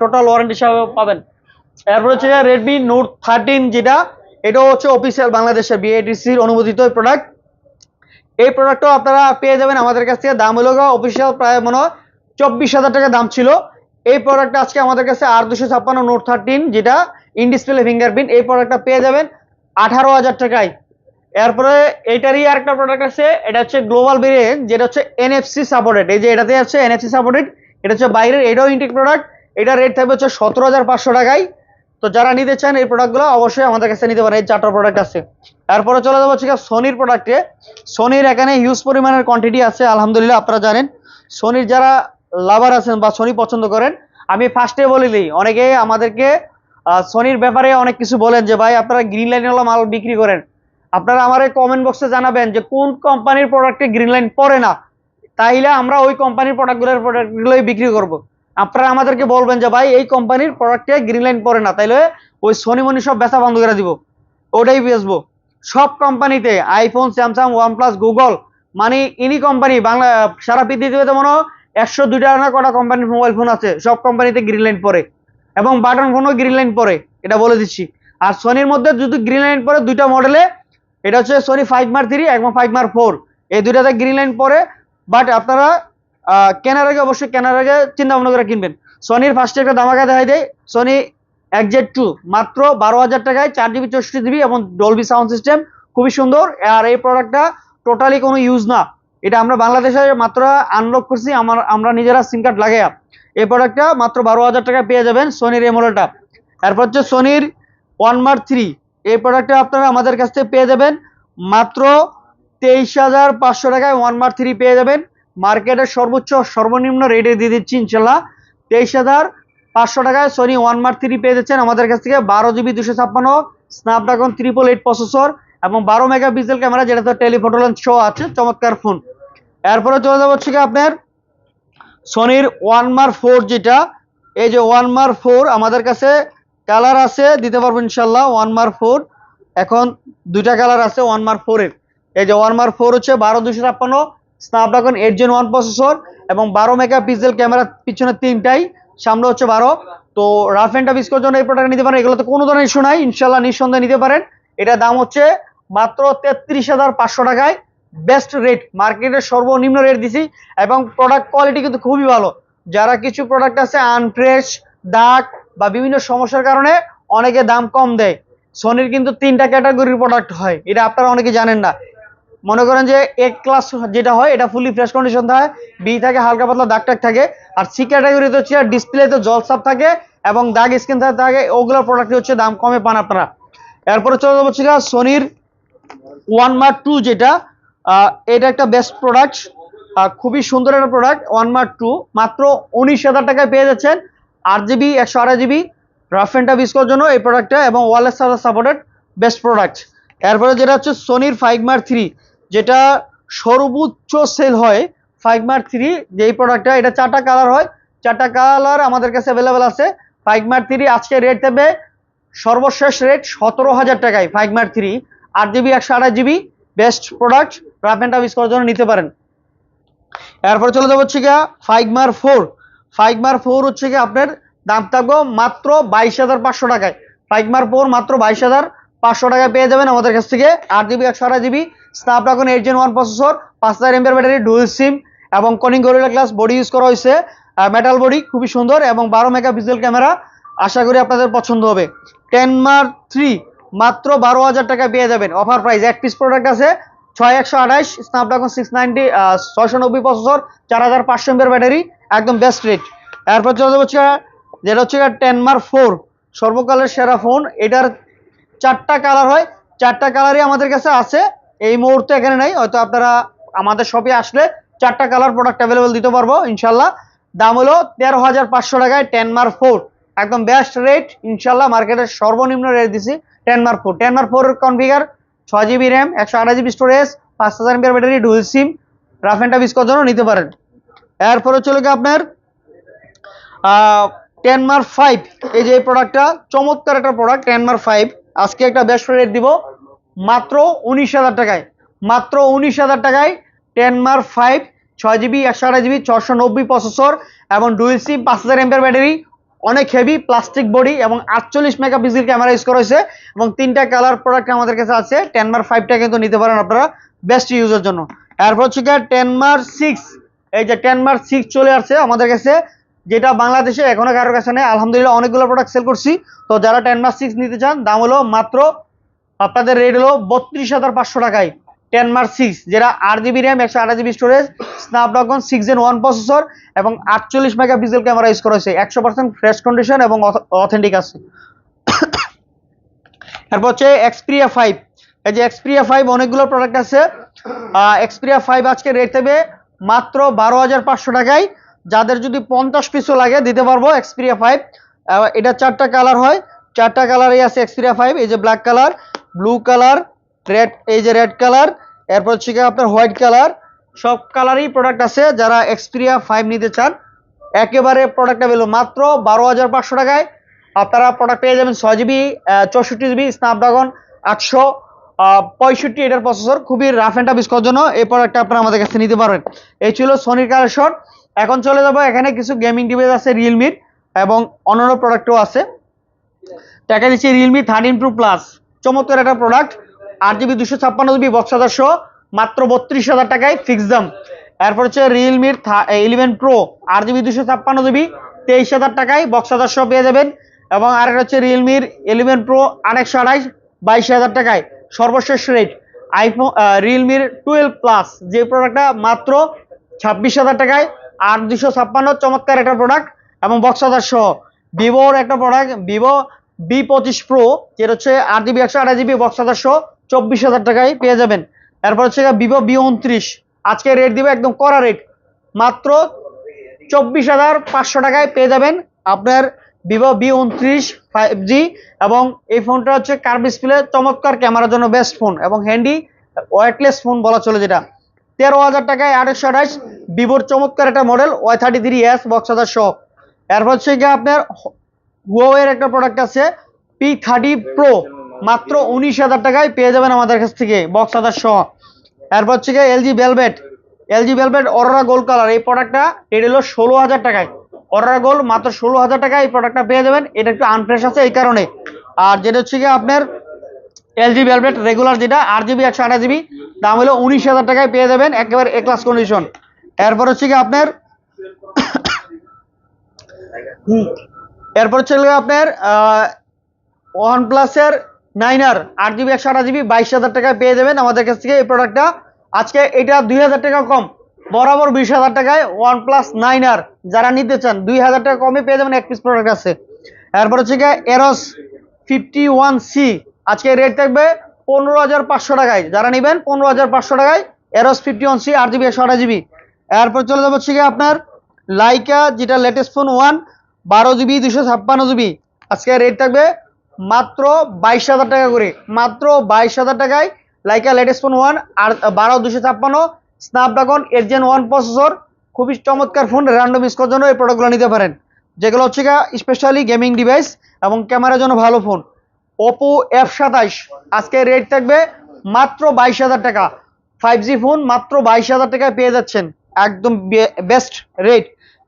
টোটাল ওয়ারেন্টি হিসাবে পাবেন। এরপর হচ্ছে রেডমি নোট থার্টিন যেটা, এটাও হচ্ছে অফিসিয়াল বাংলাদেশের বিএডিসির অনুমোদিত প্রোডাক্ট এই প্রোডাক্টও আপনারা পেয়ে যাবেন আমাদের কাছ থেকে। দাম হলো অফিসিয়াল প্রায় মনে হয় চব্বিশ হাজার টাকা দাম ছিল। এই প্রোডাক্টটা আজকে আমাদের কাছে আর দুশো ছাপ্পান্ন নোট থার্টিন যেটা ইনডিসপ্লে ফিঙ্গারপ্রিন্ট এই প্রোডাক্টটা পেয়ে যাবেন আঠারো হাজার টাকায়। এরপরে এইটারই আরেকটা প্রোডাক্ট আছে, এটা হচ্ছে গ্লোবাল ভেরিয়েন্ট যেটা হচ্ছে এনএফসি সাপোর্টেড এই যে এটাতে আছে এনএফসি সাপোর্টেড এটা হচ্ছে বাইরের, এটাও ইনটেক প্রোডাক্ট এটার রেট থাকবে হচ্ছে সতেরো হাজার পাঁচশো টাকায়। তো যারা নিতে চান এই প্রোডাক্টগুলো অবশ্যই আমাদের কাছে নিতে পারেন। এই চারটা প্রোডাক্ট আছে। তারপরে চলে যাব হচ্ছে সোনির প্রোডাক্টে সোনির এখানে হিউজ পরিমাণের কোয়ান্টিটি আছে, আলহামদুলিল্লাহ আপনারা জানেন। সোনির যারা লাভার আছেন বা সোনি পছন্দ করেন, আমি ফার্স্টে বলে দিই, অনেকে আমাদেরকে সোনির ব্যাপারে অনেক কিছু বলেন যে, ভাই, আপনারা গ্রিন লাইনওয়ালা মাল বিক্রি করেন। আপনারা আমার এই কমেন্ট বক্সে জানাবেন যে, কোন কোম্পানির প্রোডাক্টে গ্রিন লাইন পড়ে না? তাইলে আমরা ওই কোম্পানির প্রোডাক্টগুলোর প্রোডাক্টগুলোই বিক্রি করব। আপনারা আমাদেরকে বলবেন যে, ভাই, এই কোম্পানির প্রোডাক্টে গ্রিন লাইন পড়ে না, তাইলে ওই সোনি মনি সব বেচা বন্ধ করে দিব। ওটাই বেচবো। সব কোম্পানিতে আইফোন স্যামসাং ওয়ানপ্লাস গুগল মানে ইনি কোম্পানি বাংলা, সারা পৃথিবীতে মনে হয় একশো দুইটা না কটা কোম্পানির মোবাইল ফোন আছে, সব কোম্পানিতে গ্রিন লাইন পরে। এবং বাটন ফোনও গ্রিন লাইন পরে, এটা বলে দিচ্ছি। আর সোনির মধ্যে যদি গ্রিন লাইন পরে দুইটা মডেলে এটা হচ্ছে সোনি ফাইভ মার থ্রি এবং ফাইভ মার ফোর এই দুইটাতে গ্রিন লাইন পরে বাট আপনারা কেনার আগে অবশ্যই কেনার আগে চিন্তা ভাবনা করে কিনবেন। সোনির ফার্স্টে একটা দামাকা দেখাই দেয় সোনি একজেট টু মাত্র বারো হাজার টাকায় চার জিবি চৌষট্টি জিবি এবং ডলবি সাউন্ড সিস্টেম খুবই সুন্দর। আর এই প্রোডাক্টটা টোটালি কোনো ইউজ না। এটা আমরা বাংলাদেশে মাত্র আনলক করছি। আমার, আমরা নিজেরা সিম কার্ড লাগাইয়া। এই প্রোডাক্টটা মাত্র বারো হাজার টাকায় পেয়ে যাবেন সোনির এই মডেলটা এরপর হচ্ছে সোনির ওয়ান মার থ্রি এই প্রোডাক্টটা আপনারা আমাদের কাছ থেকে পেয়ে যাবেন। মাত্র তেইশ হাজার পাঁচশো টাকায় ওয়ান মার থ্রি পেয়ে যাবেন। মার্কেটের সর্বোচ্চ সর্বনিম্ন রেটে দিয়ে দিচ্ছি ইনশাল্লাহ। তেইশ হাজার পাঁচশো টাকায় সোনি ওয়ান মার থ্রি পেয়ে যাচ্ছেন আমাদের কাছ থেকে। বারো জিবি দুশো ছাপ্পান্ন স্ন্যাপড্রাগন ট্রিপল এইট প্রসেসর এবং বারো মেগা পিক্সেল ক্যামেরা যেটা তো টেলিফোটো লেন্স শো আছে, চমৎকার ফোন এরপরে চলে যাব হচ্ছে আপনার সোনির ওয়ান মার ফোর যেটা, এই যে ওয়ান মার ফোর আমাদের কাছে কালার আছে, দিতে পারব ইনশাল্লাহ ওয়ান মার ফোর এখন দুইটা কালার আছে ওয়ান মার ফোরের এই যে ওয়ান মার ফোর হচ্ছে বারো দুশো ছাপ্পান্ন Snapdragon eight gen one processor এবং বারো মেগা পিক্সেল ক্যামেরা পিছনে তিনটাই, সামনে হচ্ছে বারো তো রাফ অ্যান্ড টাফ ইউজ জন্য এই প্রোডাক্ট নিতে পারেন, এগুলো তো কোনো ধরনের ইস্যু নাই ইনশাল্লাহ নিঃসন্দেহে নিতে পারেন। এটা দাম হচ্ছে মাত্র তেত্রিশ হাজার পাঁচশো টাকায়। বেস্ট রেট মার্কেটের সর্বনিম্ন রেট দিছি এবং প্রোডাক্ট কোয়ালিটি কিন্তু খুবই ভালো। যারা কিছু প্রোডাক্ট আছে আনফ্রেশ দাগ বা বিভিন্ন সমস্যার কারণে অনেকে দাম কম দেয়। সোনির কিন্তু তিনটা ক্যাটাগরির প্রোডাক্ট হয়, এটা আপনারা অনেকে জানেন না। মনে করেন যে এ ক্লাস যেটা হয়, এটা ফুলি ফ্রেশ কন্ডিশন থাকে বি থাকে, হালকা পাতলা দাগ টাগ থাকে, আর সি ক্যাটাগরিতে হচ্ছে ডিসপ্লেতে জল সাপ থাকে এবং দাগ স্ক্রিন থাকে ওগুলো প্রোডাক্ট হচ্ছে দাম কমে পান আপনারা। এরপরে চলে যাব হচ্ছে সোনির ওয়ান মার্ক টু যেটা এটা একটা বেস্ট প্রোডাক্ট খুবই সুন্দর একটা প্রোডাক্ট ওয়ান মার্ক টু মাত্র উনিশ হাজার টাকায় পেয়ে যাচ্ছেন, আট জিবি একশো আড়াই GB rough and tough use করার জন্য এই প্রোডাক্টটা এবং ওয়ালেস সাপোর্টেড বেস্ট প্রোডাক্ট এরপরে যেটা হচ্ছে সোনির ফাইভ মার থ্রি যেটা সর্বোচ্চ সেল হয় ফাইভ মার থ্রি যেই প্রোডাক্টটা এটা চারটা কালার হয়। চারটা কালার আমাদের কাছে অ্যাভেলেবেল আছে। ফাইভ মার থ্রি আজকে রেট দেবে সর্বশেষ রেট সতেরো হাজার টাকায় ফাইভ মার থ্রি আট জিবি একশো আঠাশ GB best product rough and করার জন্য নিতে পারেন। এরপরে চলে যাব হচ্ছে গিয়া five mark four five mark four হচ্ছে গিয়ে আপনার দাম থাকব মাত্র বাইশ হাজার পাঁচশো টাকায়। ফাইভ মার ফোর মাত্র বাইশ হাজার পাঁচশো টাকায় পেয়ে যাবেন আমাদের কাছ থেকে। আট জিবি একশো আঠাশ GB Snapdragon eight gen one processor পাঁচ হাজার এমপিআর ব্যাটারি ডুয়েল সিম এবং Corning Gorilla glass body use করা হয়েছে। মেটাল বডি খুবই সুন্দর এবং বারো মেগা পিক্সেল ক্যামেরা আশা করি আপনাদের পছন্দ হবে। টেন মার থ্রি মাত্র বারো হাজার টাকা পেয়ে যাবেন। অফার প্রাইস এক পিস প্রোডাক্ট আছে, ছয় একশো আঠাশ স্ন্যাপড্রাগন সিক্স নাইনটি ছয়শো নব্বই প্রসেসর চার হাজার পাঁচশো এমপিআর ব্যাটারি, একদম বেস্ট রেট এরপর চলে যাব হচ্ছে যেটা হচ্ছে টেন মার ফোর সর্বকালের সেরা ফোন এটার চারটা কালার হয়। চারটা কালারই আমাদের কাছে আছে। এই মুহূর্তে এখানে নাই। হয়তো আপনারা আমাদের শপে আসলে চারটা কালার প্রোডাক্ট অ্যাভেলেবেল দিতে পারব ইনশাল্লাহ দাম হলো তেরো হাজার পাঁচশো টাকায় টেন মার ফোর একদম বেস্ট রেট ইনশাল্লাহ মার্কেটের সর্বনিম্ন রেট দিছি ten mark four ten mark four configure ছয় জিবি র্যাম একশো আঠাশ জিবি স্টোরেজ পাঁচ হাজার MPR battery dual sim rough and tough জন্য নিতে পারেন। এরপরে চলে গিয়ে আপনার টেন মার ফাইভ এই যে প্রোডাক্টটা চমৎকার একটা প্রোডাক্ট টেন মার ফাইভ আজকে একটা বেস্ট রেট দিব। মাত্র উনিশ হাজার টাকায়। মাত্র উনিশ হাজার টাকায় টেন মার্ক ফাইভ ছয় জিবি একশো আঠাশ জিবি ছশো নব্বই প্রসেসর এবং ডুয়েল সিম পাঁচ হাজার এমপের ব্যাটারি অনেক হেভি প্লাস্টিক বডি এবং আটচল্লিশ মেগা মেগাপিক্সেল ক্যামেরা ইউজ করা হয়েছে এবং তিনটা কালার প্রোডাক্ট আমাদের কাছে আছে। টেন মার্ক ফাইভটা কিন্তু নিতে পারেন আপনারা বেস্ট ইউজের জন্য। এরপর হচ্ছে টেন মার্ক সিক্স এই যে টেন মার্ক সিক্স চলে আসছে আমাদের কাছে যেটা বাংলাদেশে এখনও কারোর কাছে নেই। আলহামদুলিল্লাহ অনেকগুলো প্রোডাক্ট সেল করছি। তো যারা টেন মার্ক সিক্স নিতে চান, দাম হলো মাত্র আপনাদের রেট হলো বত্রিশ হাজার পাঁচশো টাকায় টেন মার্ক সিক্স যেটা আট জিবি র্যাম একশো আঠাশ GB storage Snapdragon six gen one processor এবং আটচল্লিশ মেগা পিক্সেল ক্যামেরা ইউজ করা হয়েছে। একশো পার্সেন্ট ফ্রেশ কন্ডিশন এবং অথেন্টিক আছে। তারপর হচ্ছে এক্সপ্রিয়া ফাইভ এই যে এক্সপ্রিয়া ফাইভ অনেকগুলো প্রোডাক্ট আছে। এক্সপ্রিয়া ফাইভ আজকে রেট দেবে মাত্র বারো হাজার পাঁচশো টাকায়। যাদের যদি পঞ্চাশ পিসও লাগে, দিতে পারব এক্সপিরিয়া ফাইভ এটা চারটা কালার হয়। চারটা কালারই আছে এক্সপিরিয়া ফাইভ এই যে black colour blue colour red এই যে রেড কালার এরপর হচ্ছে আপনার হোয়াইট কালার সব কালারই প্রোডাক্ট আছে, যারা এক্সপিরিয়া ফাইভ নিতে চান। একেবারে প্রোডাক্ট অ্যাভেলেবল মাত্র বারো হাজার পাঁচশো টাকায়। আপনারা প্রোডাক্ট পেয়ে যাবেন ছয় জিবি চৌষট্টি জিবি স্ন্যাপড্রাগন আটশো। পঁয়ষট্টি এটার প্রসেসর খুবই রাফ অ্যান্ড টাফ জন্য এই প্রোডাক্টটা আপনারা আমাদের কাছে নিতে পারবেন। এই ছিল সোনির কালেকশন এখন চলে যাব, এখানে কিছু গেমিং ডিভাইস আছে রিয়েলমির এবং অন্যান্য প্রোডাক্টও আছে। দেখা দিচ্ছি রিয়েলমি থার্টিন প্রো প্লাস চমৎকার একটা প্রোডাক্ট আট জিবি দুশো ছাপ্পান্ন জিবি বক্স হাজারশো মাত্র বত্রিশ হাজার টাকায় ফিক্স দাম। এরপর হচ্ছে রিয়েলমির ইলেভেন প্রো আট জিবি দুশো ছাপ্পান্ন জিবি তেইশ হাজার টাকায় বক্স হাজারশো পেয়ে যাবেন। এবং আরেকটা হচ্ছে রিয়েলমির ইলেভেন প্রো আরেকশো আঠাইশ বাইশ হাজার টাকায়। সর্বশেষ রেট আইফোন রিয়েলমির টুয়েলভ প্লাস যে প্রোডাক্টটা মাত্র ছাব্বিশ হাজার টাকায় আট দুশো ছাপ্পান্ন, চমৎকার একটা প্রোডাক্ট এবং বক্স হাজার সহ ভিভোর একটা প্রোডাক্ট ভিভো বি পঁচিশ প্রো যেটা হচ্ছে আট জিবি একশো আঠাশ জিবি বক্স হাজার সহ চব্বিশ হাজার টাকায় পেয়ে যাবেন। এরপর হচ্ছে ভিভো বি উনত্রিশ, আজকে রেট দিবে একদম কড়া রেট মাত্র চব্বিশ হাজার পাঁচশো টাকায় পেয়ে যাবেন আপনার ভিভো বি উনত্রিশ ফাইভ জি এবং এই ফোনটা হচ্ছে কার ডিসপ্লে চমৎকার ক্যামেরার জন্য বেস্ট ফোন এবং হ্যান্ডি ওয়ারলেস ফোন বলা চলে যেটা। তেরো হাজার টাকায় আঠাশশো আঠাশ ভিভোর চমৎকার একটা model Y thirty three S বক্সাদার হাজার এরপর হচ্ছে গিয়ে আপনার হুয়াওয়ের একটা প্রোডাক্ট আছে পি থার্টি প্রো মাত্র উনিশ হাজার টাকায় পেয়ে যাবেন আমাদের কাছ থেকে বক্সাদার সহ। এরপর হচ্ছে গিয়ে LG velvet LG velvet aurora gold colour এই প্রোডাক্টটা এটা হলো ষোলো হাজার টাকায়। অরোরা গোল্ড মাত্র ষোলো হাজার টাকায় এই প্রোডাক্টটা পেয়ে যাবেন। এটা একটু আনফ্রেশ আছে এই কারণে। আর যেটা হচ্ছে গিয়ে আপনার এলজি ভেলভেট রেগুলার যেটা, আট জিবি একশো আঠাশ জিবি দাম হলো উনিশ হাজার টাকায় পেয়ে যাবেন। একেবারে এ ক্লাস কন্ডিশন এরপর হচ্ছে কি আপনার এরপর হচ্ছে আপনার ওয়ান প্লাসের নাইনার আট জিবি একশো আঠাশ জিবি বাইশ হাজার টাকায় পেয়ে যাবেন আমাদের কাছ থেকে এই প্রোডাক্টটা আজকে এটা দুই হাজার টাকা কম, বরাবর বিশ হাজার টাকায় ওয়ান প্লাস নাইনার যারা নিতে চান, দুই হাজার টাকা কমে পেয়ে যাবেন এক পিস প্রোডাক্ট আছে। এরপর হচ্ছে গিয়ে এরস ফিফটি ওয়ান সি আজকে রেট থাকবে পনেরো হাজার পাঁচশো টাকায়। যারা নেবেন, পনেরো হাজার পাঁচশো টাকায় এরস ফিফটি ওয়ান সি আট জিবি একশো আঠাশ জিবি এরপর চলে যাব হচ্ছে আপনার লাইকা যেটা লেটেস্ট ফোন ওয়ান বারো জিবি দুশো ছাপ্পান্ন জিবি আজকে রেট থাকবে মাত্র বাইশ হাজার টাকা করে। মাত্র বাইশ হাজার টাকায় লাইকা লেটেস্ট ফোন ওয়ান আর বারো দুশো ছাপ্পান্ন Snapdragon eight gen one processor খুবই চমৎকার ফোন র্যান্ডম ইউজ করার জন্য এই প্রোডাক্টগুলো নিতে পারেন। যেগুলো হচ্ছে স্পেশালি গেমিং ডিভাইস এবং ক্যামেরার জন্য ভালো ফোন ওপো এফ সাতাইশ আজকে রেট থাকবে মাত্র বাইশ হাজার টাকা। ফাইভ জি ফোন মাত্র বাইশ হাজার টাকায় পেয়ে যাচ্ছেন। একদম বেস্ট রেট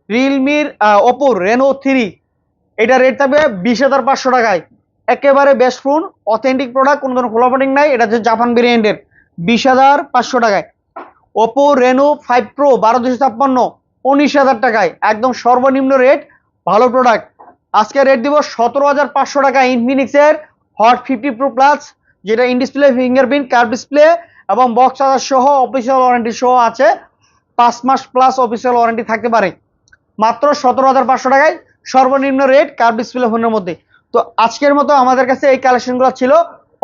রিয়েলমির ওপো রেনো থ্রি এটা রেট থাকবে বিশ হাজার পাঁচশো টাকায়। একেবারে বেস্ট ফোন অথেন্টিক প্রোডাক্ট কোনো ধরনের ফ্লোপাটিং নাই। এটা হচ্ছে জাপান ভেরিয়েন্টের বিশ হাজার পাঁচশো টাকায়। ওপো রেনো ফাইভ প্রো বারো দুশো ছাপ্পান্ন, উনিশ হাজার টাকায়। একদম সর্বনিম্ন রেট ভালো প্রোডাক্ট আজকে রেট দিব সতেরো হাজার পাঁচশো টাকা ইনফিনিক্সের হট ফিফটি প্রো প্লাস যেটা in display fingerprint curved display এবং বক্স চার্জার সহ অফিসিয়াল ওয়ারেন্টি সহ আছে। পাঁচ মাস প্লাস অফিসিয়াল ওয়ারেন্টি থাকতে পারে। মাত্র সতেরো হাজার পাঁচশো টাকায় সর্বনিম্ন রেট কার ডিসপ্লে ফোনের মধ্যে। তো আজকের মতো আমাদের কাছে এই কালেকশনগুলো ছিল।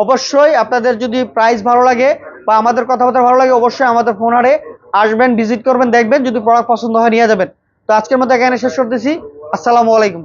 অবশ্যই আপনাদের যদি প্রাইস ভালো লাগে বা আমাদের কথাবার্তা ভালো লাগে, অবশ্যই আমাদের ফোন আরে আসবেন ভিজিট করবেন, দেখবেন। যদি প্রোডাক্ট পছন্দ হয়, নিয়ে যাবেন। তো আজকের মতো এখানে শেষ করতেছি। আসসালামু আলাইকুম।